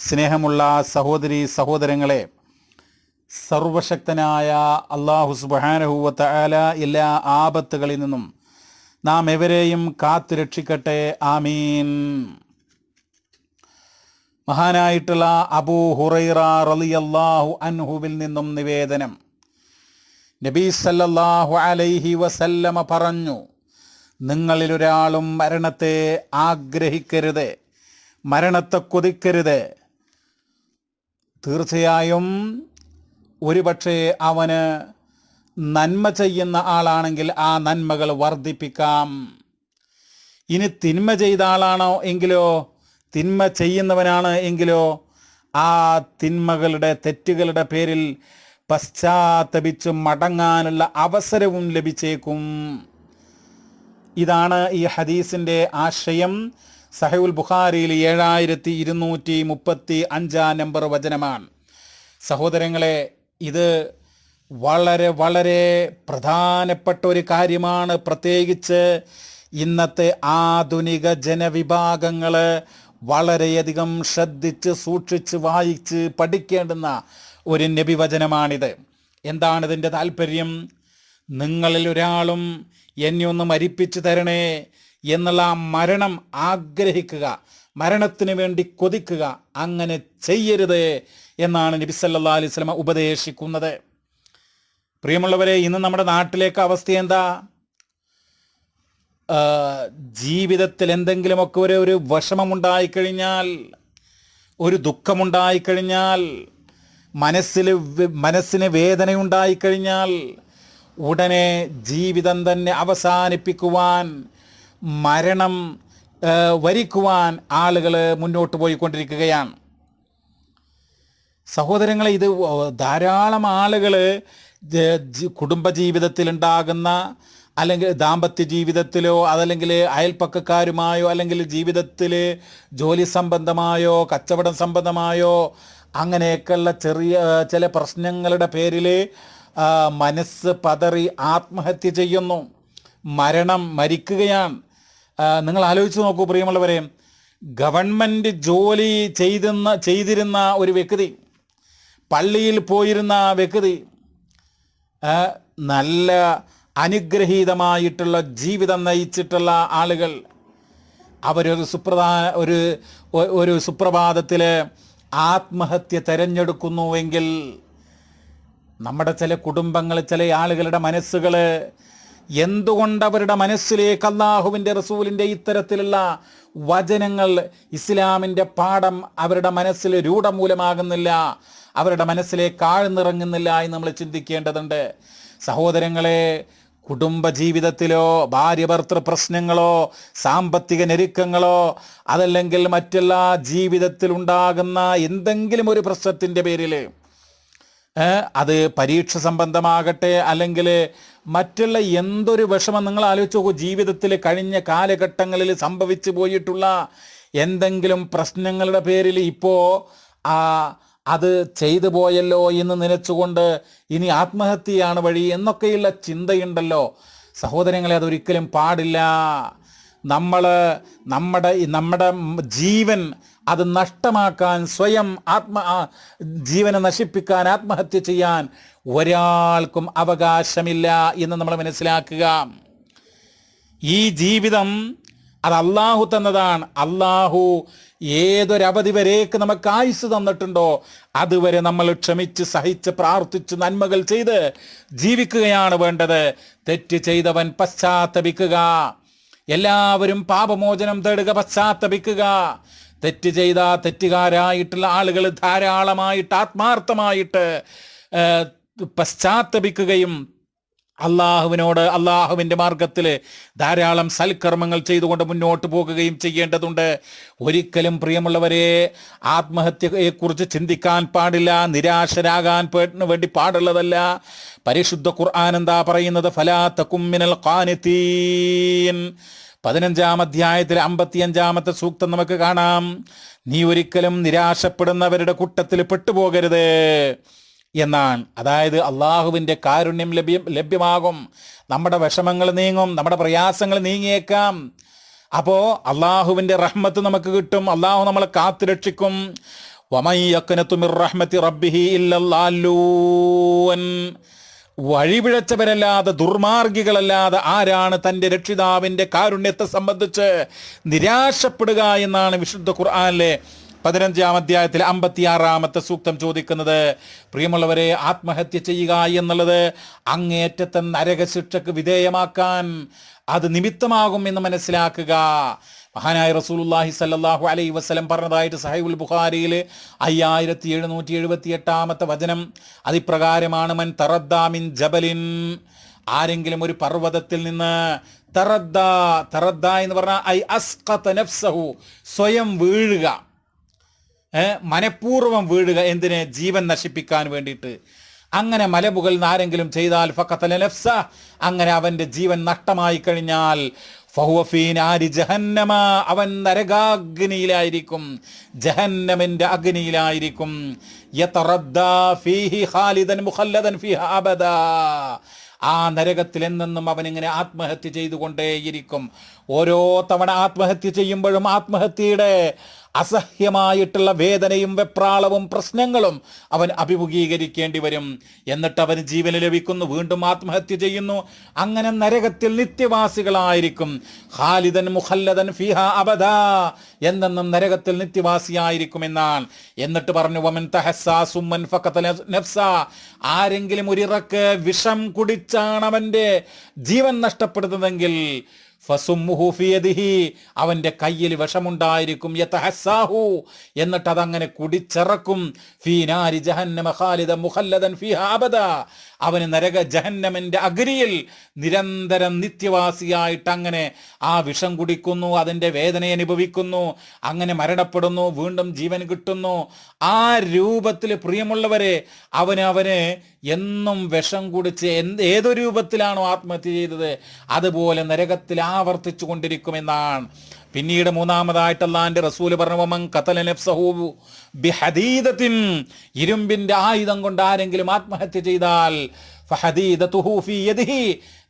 സ്നേഹമുള്ള സഹോദരി സഹോദരങ്ങളെ സർവശക്തനായ അള്ളാഹു സുബാനഹുവത്ത ആല എല്ലാ ആപത്തുകളിൽ നിന്നും നാം എവരെയും കാത്തു രക്ഷിക്കട്ടെ. ആമീൻ. മഹാനായിട്ടുള്ള അബൂ ഹുറൈറ അള്ളാഹു അൻഹുവിൽ നിന്നും നിവേദനം. നബി സല്ലല്ലാഹു അലൈഹി വസല്ലമ പറഞ്ഞു നിങ്ങളിലൊരാളും മരണത്തെ ആഗ്രഹിക്കരുത് മരണത്തെ കൊതിക്കരുത് തീർച്ചയായും ഒരുപക്ഷെ അവന് നന്മ ചെയ്യുന്ന ആളാണെങ്കിൽ ആ നന്മകൾ വർദ്ധിപ്പിക്കാം. ഇനി തിന്മ ചെയ്ത ആളാണോ എങ്കിലോ തിന്മ ചെയ്യുന്നവനാണ് എങ്കിലോ ആ തിന്മകളുടെ തെറ്റുകളുടെ പേരിൽ പശ്ചാത്തപിച്ച് മടങ്ങാനുള്ള അവസരവും ലഭിച്ചേക്കും. ഇതാണ് ഈ ഹദീസിന്റെ ആശയം. സഹയുൽ ബുഖാരിയിൽ ഏഴായിരത്തി ഇരുന്നൂറ്റി മുപ്പത്തി അഞ്ചാം നമ്പർ വചനമാണ്. സഹോദരങ്ങളെ ഇത് വളരെ വളരെ പ്രധാനപ്പെട്ട ഒരു കാര്യമാണ്. പ്രത്യേകിച്ച് ഇന്നത്തെ ആധുനിക ജനവിഭാഗങ്ങൾ വളരെയധികം ശ്രദ്ധിച്ച് സൂക്ഷിച്ച് വായിച്ച് പഠിക്കേണ്ടുന്ന ഒരു നബിവചനമാണിത്. എന്താണ് ഇതിന്റെ താല്പര്യം? നിങ്ങളിൽ ഒരാളും എന്നെ ഒന്ന് മരിപ്പിച്ചു തരണേ. എന്നുള്ള ആ മരണം ആഗ്രഹിക്കുക മരണത്തിന് വേണ്ടി കൊതിക്കുക അങ്ങനെ ചെയ്യരുത് എന്നാണ് നബി സല്ലാ അലൈഹി സ്വലമ ഉപദേശിക്കുന്നത്. പ്രിയമുള്ളവരെ ഇന്ന് നമ്മുടെ നാട്ടിലേക്ക് അവസ്ഥ എന്താ? ജീവിതത്തിൽ എന്തെങ്കിലുമൊക്കെ ഒരു ഒരു വിഷമമുണ്ടായിക്കഴിഞ്ഞാൽ ഒരു ദുഃഖമുണ്ടായിക്കഴിഞ്ഞാൽ മനസ്സിൽ മനസ്സിന് വേദനയുണ്ടായിക്കഴിഞ്ഞാൽ ഉടനെ ജീവിതം തന്നെ അവസാനിപ്പിക്കുവാൻ മരണം വരിക്കുവാൻ ആളുകൾ മുന്നോട്ട് പോയിക്കൊണ്ടിരിക്കുകയാണ്. സഹോദരങ്ങളെ ഇത് ധാരാളം ആളുകൾ കുടുംബജീവിതത്തിൽ ഉണ്ടാകുന്ന അല്ലെങ്കിൽ ദാമ്പത്യ ജീവിതത്തിലോ അതല്ലെങ്കിൽ അയൽപ്പക്കക്കാരുമായോ അല്ലെങ്കിൽ ജീവിതത്തിൽ ജോലി സംബന്ധമായോ കച്ചവടം സംബന്ധമായോ അങ്ങനെയൊക്കെയുള്ള ചെറിയ ചില പ്രശ്നങ്ങളുടെ പേരിൽ മനസ്സ് പതറി ആത്മഹത്യ ചെയ്യുന്നു. മരണം മരിക്കുകയാണ്. നിങ്ങൾ ആലോചിച്ച് നോക്കൂ പ്രിയമുള്ളവരെ. ഗവൺമെന്റ് ജോലി ചെയ്തിരുന്ന ചെയ്തിരുന്ന ഒരു വ്യക്തി പള്ളിയിൽ പോയിരുന്ന വ്യക്തി നല്ല അനുഗ്രഹീതമായിട്ടുള്ള ജീവിതം നയിച്ചിട്ടുള്ള ആളുകൾ അവരൊരു സുപ്രധാന ഒരു ഒരു സുപ്രഭാതത്തിൽ ആത്മഹത്യ തിരഞ്ഞെടുക്കുന്നുവെങ്കിൽ നമ്മുടെ ചില കുടുംബങ്ങൾ ചില ആളുകളുടെ മനസ്സുകൾ എന്തുകൊണ്ട് അവരുടെ മനസ്സിലേക്ക് അള്ളാഹുവിന്റെ റസൂലിന്റെ ഇത്തരത്തിലുള്ള വചനങ്ങൾ ഇസ്ലാമിന്റെ പാഠം അവരുടെ മനസ്സിൽ രൂഢമൂലമാകുന്നില്ല അവരുടെ മനസ്സിലേക്ക് ആഴ്ന്നിറങ്ങുന്നില്ല എന്ന് നമ്മൾ ചിന്തിക്കേണ്ടതുണ്ട്. സഹോദരങ്ങളെ കുടുംബ ജീവിതത്തിലോ ഭാര്യ ഭർത്തൃ പ്രശ്നങ്ങളോ സാമ്പത്തിക ഞെരുക്കങ്ങളോ അതല്ലെങ്കിൽ മറ്റെല്ലാ ജീവിതത്തിലുണ്ടാകുന്ന എന്തെങ്കിലും ഒരു പ്രശ്നത്തിന്റെ പേരിൽ അത് പരീക്ഷ സംബന്ധമാകട്ടെ അല്ലെങ്കിൽ മറ്റുള്ള എന്തൊരു വിഷമം നിങ്ങൾ ആലോചിച്ച് നോക്കൂ. ജീവിതത്തിൽ കഴിഞ്ഞ കാലഘട്ടങ്ങളിൽ സംഭവിച്ചു പോയിട്ടുള്ള എന്തെങ്കിലും പ്രശ്നങ്ങളുടെ പേരിൽ ഇപ്പോൾ ആ അത് ചെയ്തു പോയല്ലോ എന്ന് നനച്ചുകൊണ്ട് ഇനി ആത്മഹത്യയാണ് വഴി എന്നൊക്കെയുള്ള ചിന്തയുണ്ടല്ലോ. സഹോദരങ്ങളെ അതൊരിക്കലും പാടില്ല. നമ്മൾ നമ്മുടെ നമ്മുടെ ജീവൻ അത് നഷ്ടമാക്കാൻ സ്വയം ആത്മ ജീവനെ നശിപ്പിക്കാൻ ആത്മഹത്യ ചെയ്യാൻ ഒരാൾക്കും അവകാശമില്ല എന്ന് നമ്മൾ മനസ്സിലാക്കുക. ഈ ജീവിതം അത് അള്ളാഹു തന്നതാണ്. അള്ളാഹു ഏതൊരവധി വരേക്ക് നമുക്ക് ആയുസ് തന്നിട്ടുണ്ടോ അതുവരെ നമ്മൾ ക്ഷമിച്ച് സഹിച്ച് പ്രാർത്ഥിച്ച് നന്മകൾ ചെയ്ത് ജീവിക്കുകയാണ് വേണ്ടത്. തെറ്റ് ചെയ്തവൻ പശ്ചാത്തപിക്കുക. എല്ലാവരും പാപമോചനം തേടുക പശ്ചാത്തപിക്കുക. തെറ്റ് ചെയ്ത തെറ്റുകാരായിട്ടുള്ള ആളുകൾ ധാരാളമായിട്ട് ആത്മാർത്ഥമായിട്ട് പശ്ചാത്തപിക്കുകയും അള്ളാഹുവിനോട് അള്ളാഹുവിന്റെ മാർഗത്തിൽ ധാരാളം സൽക്കർമ്മങ്ങൾ ചെയ്തുകൊണ്ട് മുന്നോട്ട് പോകുകയും ചെയ്യേണ്ടതുണ്ട്. ഒരിക്കലും പ്രിയമുള്ളവരെ ആത്മഹത്യയെക്കുറിച്ച് ചിന്തിക്കാൻ പാടില്ല നിരാശരാകാൻ വേണ്ടി പാടുള്ളതല്ല. പരിശുദ്ധ ഖുർആൻ എന്താ പറയുന്നത്? ഫലാത്ത കുമ്മിനൽ ഖാനിത്തീൻ പതിനഞ്ചാം അധ്യായത്തിൽ അമ്പത്തിയഞ്ചാമത്തെ സൂക്തം നമുക്ക് കാണാം. നീ ഒരിക്കലും നിരാശപ്പെടുന്നവരുടെ കൂട്ടത്തിൽ പെട്ടുപോകരുത് എന്നാണ്. അതായത് അള്ളാഹുവിന്റെ കാരുണ്യം ലഭ്യം ലഭ്യമാകും. നമ്മുടെ വിഷമങ്ങൾ നീങ്ങും നമ്മുടെ പ്രയാസങ്ങൾ നീങ്ങിയേക്കാം. അപ്പോൾ അള്ളാഹുവിന്റെ റഹ്മത്ത് നമുക്ക് കിട്ടും. അള്ളാഹു നമ്മളെ കാത്തുരക്ഷിക്കും. രക്ഷിക്കും യഖ്നതു മിർ റഹ്മത്തി റബ്ബിഹി ഇല്ലല്ലാലൂൻ വഴിപിഴച്ചവരല്ലാതെ ദുർമാർഗികളല്ലാതെ ആരാണ് തന്റെ രക്ഷിതാവിന്റെ കാരുണ്യത്തെ സംബന്ധിച്ച് നിരാശപ്പെടുക എന്നാണ് വിശുദ്ധ ഖുർആാനിലെ പതിനഞ്ചാം അധ്യായത്തിൽ അമ്പത്തിയാറാമത്തെ സൂക്തം ചോദിക്കുന്നത്. പ്രിയമുള്ളവരെ ആത്മഹത്യ ചെയ്യുക എന്നുള്ളത് അങ്ങേറ്റത്തെ നരകശിക്ഷക്ക് വിധേയമാക്കാൻ അത് നിമിത്തമാകും എന്ന് മനസ്സിലാക്കുക. മഹാനായ റസൂലുല്ലാഹി സല്ലാഹു അലൈ വസ്ലം പറഞ്ഞതായിട്ട് സഹൈബുൽ ബുഖാരിയിൽ അയ്യായിരത്തി എഴുന്നൂറ്റി എഴുപത്തി എട്ടാമത്തെ വചനം. അതിപ്രകാരമാണ് മൻ തറദ്ദാമിൻ ജബലിൻ. ആരെങ്കിലും ഒരു പർവതത്തിൽ നിന്ന് തറദ്ദ തറദ്ദ എന്ന് പറഞ്ഞാൽ ഐ നഫ്സഹു സ്വയം വീഴുക. മനഃപൂർവം വീഴുക എന്തിനെ? ജീവൻ നശിപ്പിക്കാൻ വേണ്ടിയിട്ട്. അങ്ങനെ മലമുകളിൽ നിന്ന് ആരെങ്കിലും ചെയ്താൽ ഫക്കത്തല നഫ്സ. അങ്ങനെ അവന്റെ ജീവൻ നഷ്ടമായി കഴിഞ്ഞാൽ ജഹന്നമ അവൻ നരകാഗ്നിയിലായിരിക്കും. ജഹന്നമിന്റെ അഗ്നിയിലായിരിക്കും. ആ നരകത്തിൽ എന്നെന്നും അവനിങ്ങനെ ആത്മഹത്യ ചെയ്തുകൊണ്ടേയിരിക്കും. ഓരോ തവണ ആത്മഹത്യ ചെയ്യുമ്പോഴും ആത്മഹത്യയുടെ അസഹ്യമായിട്ടുള്ള വേദനയും വെപ്രാളവും പ്രശ്നങ്ങളും അവൻ അഭിമുഖീകരിക്കേണ്ടി വരും. എന്നിട്ട് അവന് ജീവന് ലഭിക്കുന്നു. വീണ്ടും ആത്മഹത്യ ചെയ്യുന്നു. അങ്ങനെ നരകത്തിൽ നിത്യവാസികളായിരിക്കും. ഖാലിദൻ മുഖല്ലദൻ ഫിഹ അബദ എന്നെന്നും നരകത്തിൽ നിത്യവാസിയായിരിക്കും എന്നാണ്. എന്നിട്ട് പറഞ്ഞു വമൻ തഹസ സുമ്മൻ ഫക്കത്ത് നഫ്സ. ആരെങ്കിലും ഒരിറക്ക് വിഷം കുടിച്ചാണ് അവന്റെ ജീവൻ നഷ്ടപ്പെടുന്നതെങ്കിൽ അവന്റെ കയ്യിൽ വിഷമുണ്ടായിരിക്കും. എന്നിട്ട് അതങ്ങനെ കുടിച്ചിറക്കും. അവന് നരക ജഹന്നമന്റെ അഗ്നിയിൽ നിരന്തരം നിത്യവാസിയായിട്ട് അങ്ങനെ ആ വിഷം കുടിക്കുന്നു അതിന്റെ വേദന അനുഭവിക്കുന്നു അങ്ങനെ മരണപ്പെടുന്നു വീണ്ടും ജീവൻ കിട്ടുന്നു. ആ രൂപത്തിൽ പ്രിയമുള്ളവരെ അവന് അവന് എന്നും വിഷം കുടിച്ച് എന്ത് ഏതൊരു രൂപത്തിലാണോ ആത്മഹത്യ ചെയ്തത്? അതുപോലെ നരകത്തിൽ ആവർത്തിച്ചു കൊണ്ടിരിക്കുമെന്നാണ്. പിന്നീട് മൂന്നാമതായിട്ട് അള്ളാന്റെ റസൂൽ പറഞ്ഞു കത്തല നഫ്സഹു ബിഹദീദത്തിൻ ഇരുമ്പിന്റെ ആയുധം കൊണ്ട് ആരെങ്കിലും ആത്മഹത്യ ചെയ്താൽ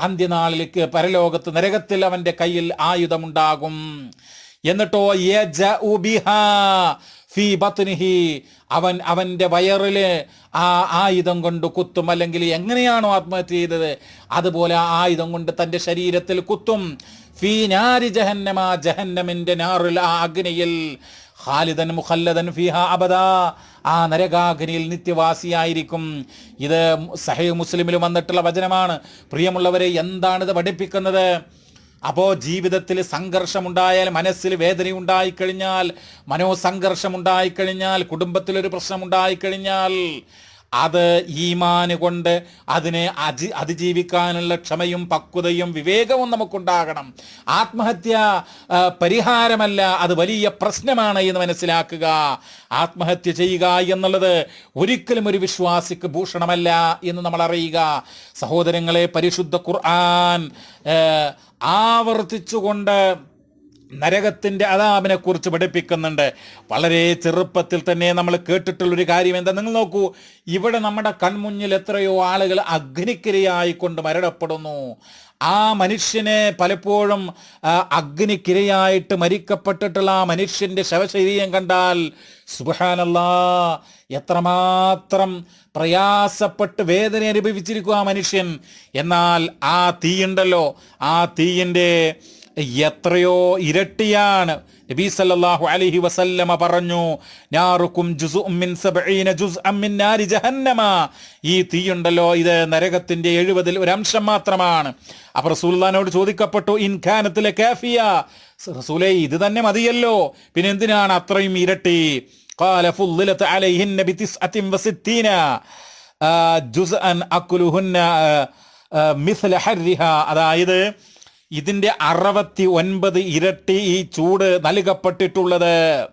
അന്ത്യനാളിലേക്ക് പരലോകത്ത് നരകത്തിൽ അവന്റെ കയ്യിൽ ആയുധമുണ്ടാകും. എന്നിട്ടോ ഫീ ബത്നിഹി അവൻ അവന്റെ വയറിൽ ആ ആയുധം കൊണ്ട് കുത്തും. അല്ലെങ്കിൽ എങ്ങനെയാണോ ആത്മഹത്യ ചെയ്തത്? അതുപോലെ ആ ആയുധം കൊണ്ട് തന്റെ ശരീരത്തിൽ കുത്തും. ഫീ നാരി ജഹന്നമ ജഹന്നമിന്റെ നാറിൽ ആ അഗ്നിയിൽ. ഖാലിദൻ മുഖല്ലദൻ ഫിഹ അബദ ആ നരകാഗ്നിയിൽ നിത്യവാസിയായിരിക്കും. ഇത് സഹേ മുസ്ലിമിൽ വന്നിട്ടുള്ള വചനമാണ്. പ്രിയമുള്ളവരെ എന്താണിത് പഠിപ്പിക്കുന്നത്? അപ്പോൾ ജീവിതത്തിൽ സംഘർഷമുണ്ടായാൽ മനസ്സിൽ വേദന ഉണ്ടായിക്കഴിഞ്ഞാൽ മനോസംഘർഷമുണ്ടായിക്കഴിഞ്ഞാൽ കുടുംബത്തിലൊരു പ്രശ്നം ഉണ്ടായിക്കഴിഞ്ഞാൽ അത് ഈമാന് കൊണ്ട് അതിനെ അതി അതിജീവിക്കാനുള്ള ക്ഷമയും പക്വതയും വിവേകവും നമുക്കുണ്ടാകണം. ആത്മഹത്യ പരിഹാരമല്ല അത് വലിയ പ്രശ്നമാണ് എന്ന് മനസ്സിലാക്കുക. ആത്മഹത്യ ചെയ്യുക എന്നുള്ളത് ഒരിക്കലും ഒരു വിശ്വാസിക്ക് ഭൂഷണമല്ല എന്ന് നമ്മൾ അറിയുക സഹോദരങ്ങളെ പരിശുദ്ധ ഖുർആൻ ആവർത്തിച്ചുകൊണ്ട് നരകത്തിന്റെ അതാപിനെ കുറിച്ച് പഠിപ്പിക്കുന്നുണ്ട്. വളരെ ചെറുപ്പത്തിൽ തന്നെ നമ്മൾ കേട്ടിട്ടുള്ളൊരു കാര്യം എന്താ? നിങ്ങൾ നോക്കൂ ഇവിടെ നമ്മുടെ കൺമുന്നിൽ എത്രയോ ആളുകൾ അഗ്നിക്കിരയായിക്കൊണ്ട് മരണപ്പെടുന്നു. ആ മനുഷ്യനെ പലപ്പോഴും അഗ്നിക്കിരയായിട്ട് മരിക്കപ്പെട്ടിട്ടുള്ള ആ മനുഷ്യന്റെ ശവശരീരം കണ്ടാൽ സുബാനല്ല എത്രമാത്രം പ്രയാസപ്പെട്ട് വേദന അനുഭവിച്ചിരിക്കും ആ മനുഷ്യൻ. എന്നാൽ ആ തീയുണ്ടല്ലോ. ആ തീയിന്റെ എത്രയോ ഇരട്ടിയാണ് നബി സല്ലല്ലാഹു അലൈഹി വസല്ലമ പറഞ്ഞു നാറുക്കും ജുസുഉം മിൻ സബഈന ജുസ്അം മിൻ നാരി ജഹന്നമ ഈ തീയുണ്ടല്ലോ ഇത് നരകത്തിന്റെ എഴുപതിൽ ഒരു അംശം മാത്രമാണ് അപ്പോൾ റസൂലുള്ളാഹിനോട് ചോദിക്കപ്പെട്ടു ഇൻ കാനത്തിലെ കാഫിയ റസൂലേ ഇത് തന്നെ മതിയല്ലോ പിന്നെ എന്തിനാണ് അത്രയും ഇരട്ടി قال فضلت عليهن بتسعة وستين آه، جزءا أكلهن آه، آه، مثل حرها അതായത് ഇതിന്റെ അറുപത്തി ഒൻപത് ഇരട്ടി ഈ ചൂട് നൽകപ്പെട്ടിട്ടുള്ളത്.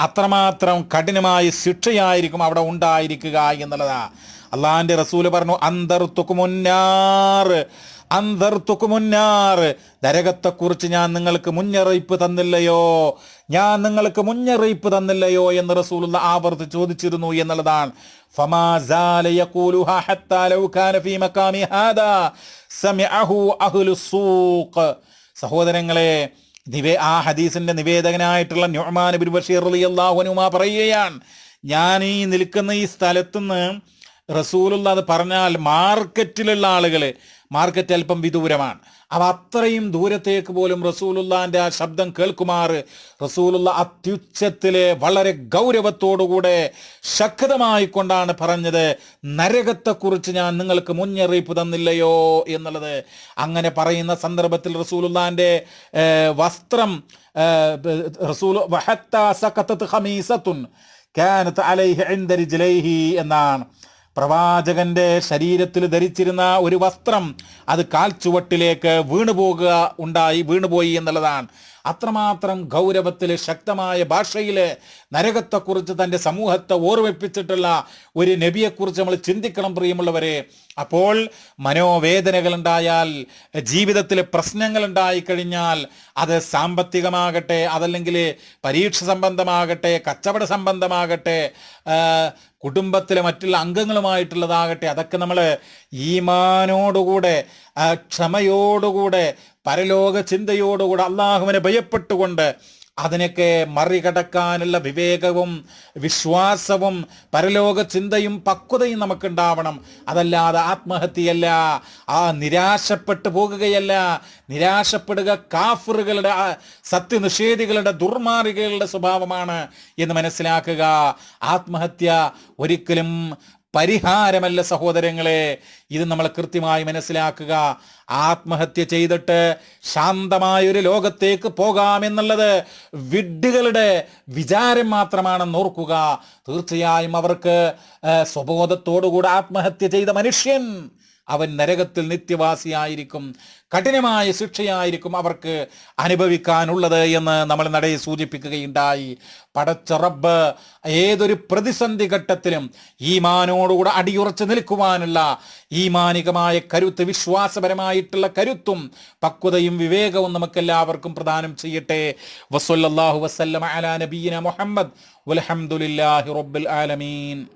അത്രമാത്രം കഠിനമായ ശിക്ഷയായിരിക്കും അവിടെ ഉണ്ടായിരിക്കുക എന്നുള്ളതാ. അള്ളാഹിന്റെ റസൂൽ പറഞ്ഞു അന്തർത്തുക്കുമുന്നാർ അന്തർത്തുക്കുമുന്നാർ നരകത്തെക്കുറിച്ച് ഞാൻ നിങ്ങൾക്ക് മുന്നറിയിപ്പ് തന്നില്ലയോ? ഞാൻ നിങ്ങൾക്ക് മുന്നറിയിപ്പ് തന്നില്ലയോ? എന്ന് റസൂലുള്ള ആവർത്തി ചോദിച്ചിരുന്നു എന്നുള്ളതാണ്. فما زال يقولها حتى لو كان في مقام هذا سمعه أهل السوق സഹോദരങ്ങളെ നിവേ ആ ഹദീസിന്റെ നിവേദകനായിട്ടുള്ള നുഅ്മാൻ ബിൻ ബഷീർ റളിയല്ലാഹു അൻഹുമ പറയുകയാണ് ഞാൻ ഈ നിൽക്കുന്ന ഈ സ്ഥലത്തുനിന്ന് റസൂലുള്ള അത് പറഞ്ഞാൽ മാർക്കറ്റിലുള്ള ആളുകളെ മാർക്കറ്റ് അല്പം വിദൂരമാണ്. അവ അത്രയും ദൂരത്തേക്ക് പോലും റസൂലുള്ളാന്റെ ആ ശബ്ദം കേൾക്കുമാറ്. റസൂലുള്ള അത്യുച്ചത്തിലെ വളരെ ഗൗരവത്തോടുകൂടെ ശക്തമായി കൊണ്ടാണ് പറഞ്ഞത് നരകത്തെക്കുറിച്ച് ഞാൻ നിങ്ങൾക്ക് മുന്നറിയിപ്പ് തന്നില്ലയോ എന്നുള്ളത്. അങ്ങനെ പറയുന്ന സന്ദർഭത്തിൽ റസൂലുള്ളാന്റെ വസ്ത്രം റസൂൽ എന്നാണ്. പ്രവാചകന്റെ ശരീരത്തിൽ ധരിച്ചിരുന്ന ഒരു വസ്ത്രം അത് കാൽച്ചുവട്ടിലേക്ക് വീണുപോകുക ഉണ്ടായി വീണുപോയി എന്നുള്ളതാണ്. അത്രമാത്രം ഗൗരവത്തിൽ ശക്തമായ ഭാഷയിൽ നരകത്തെക്കുറിച്ച് തന്റെ സമൂഹത്തെ ഓർമ്മിപ്പിച്ചിട്ടുള്ള ഒരു നബിയെക്കുറിച്ച് നമ്മൾ ചിന്തിക്കണം പ്രിയമുള്ളവരെ. അപ്പോൾ മനോവേദനകൾ ഉണ്ടായാൽ ജീവിതത്തിൽ പ്രശ്നങ്ങൾ കഴിഞ്ഞാൽ അത് സാമ്പത്തികമാകട്ടെ അതല്ലെങ്കിൽ പരീക്ഷ സംബന്ധമാകട്ടെ കച്ചവട സംബന്ധമാകട്ടെ കുടുംബത്തിലെ മറ്റുള്ള അംഗങ്ങളുമായിട്ടുള്ളതാകട്ടെ അതൊക്കെ നമ്മൾ ഈമാനോടുകൂടെ ക്ഷമയോടുകൂടെ പരലോക ചിന്തയോടുകൂടെ അള്ളാഹുവിനെ ഭയപ്പെട്ടുകൊണ്ട് അതിനൊക്കെ മറികടക്കാനുള്ള വിവേകവും വിശ്വാസവും പരലോക ചിന്തയും പക്വതയും നമുക്കുണ്ടാവണം. അതല്ലാതെ ആത്മഹത്യയല്ല ആ നിരാശപ്പെട്ടു പോകുകയല്ല. നിരാശപ്പെടുക കാഫറുകളുടെ സത്യനിഷേധികളുടെ ദുർമാർഗികളുടെ സ്വഭാവമാണ് എന്ന് മനസ്സിലാക്കുക. ആത്മഹത്യ ഒരിക്കലും പരിഹാരമല്ല സഹോദരങ്ങളെ. ഇത് നമ്മൾ കൃത്യമായി മനസ്സിലാക്കുക. ആത്മഹത്യ ചെയ്തിട്ട് ശാന്തമായൊരു ലോകത്തേക്ക് പോകാമെന്നുള്ളത് വിഡ്ഢികളുടെ വിചാരം മാത്രമാണെന്ന് ഓർക്കുക. തീർച്ചയായും അവർക്ക് സ്വബോധത്തോടുകൂടെ ആത്മഹത്യ ചെയ്ത മനുഷ്യൻ അവൻ നരകത്തിൽ നിത്യവാസിയായിരിക്കും. കഠിനമായ ശിക്ഷയായിരിക്കും അവർക്ക് അനുഭവിക്കാനുള്ളത് എന്ന് നമ്മൾ നടയെ സൂചിപ്പിക്കുകയുണ്ടായി. പടച്ചറബ് ഏതൊരു പ്രതിസന്ധി ഘട്ടത്തിലും ഈമാനോടുകൂടെ അടിയുറച്ച് നിൽക്കുവാനുള്ള ഈമാനികമായ കരുത്ത് വിശ്വാസപരമായിട്ടുള്ള കരുത്തും പക്വതയും വിവേകവും നമുക്കെല്ലാവർക്കും പ്രദാനം ചെയ്യട്ടെ. വസല്ലല്ലാഹു വസല്ലമ അലാ നബീന മുഹമ്മദ്. റബ്ബിൽ ആലമീൻ.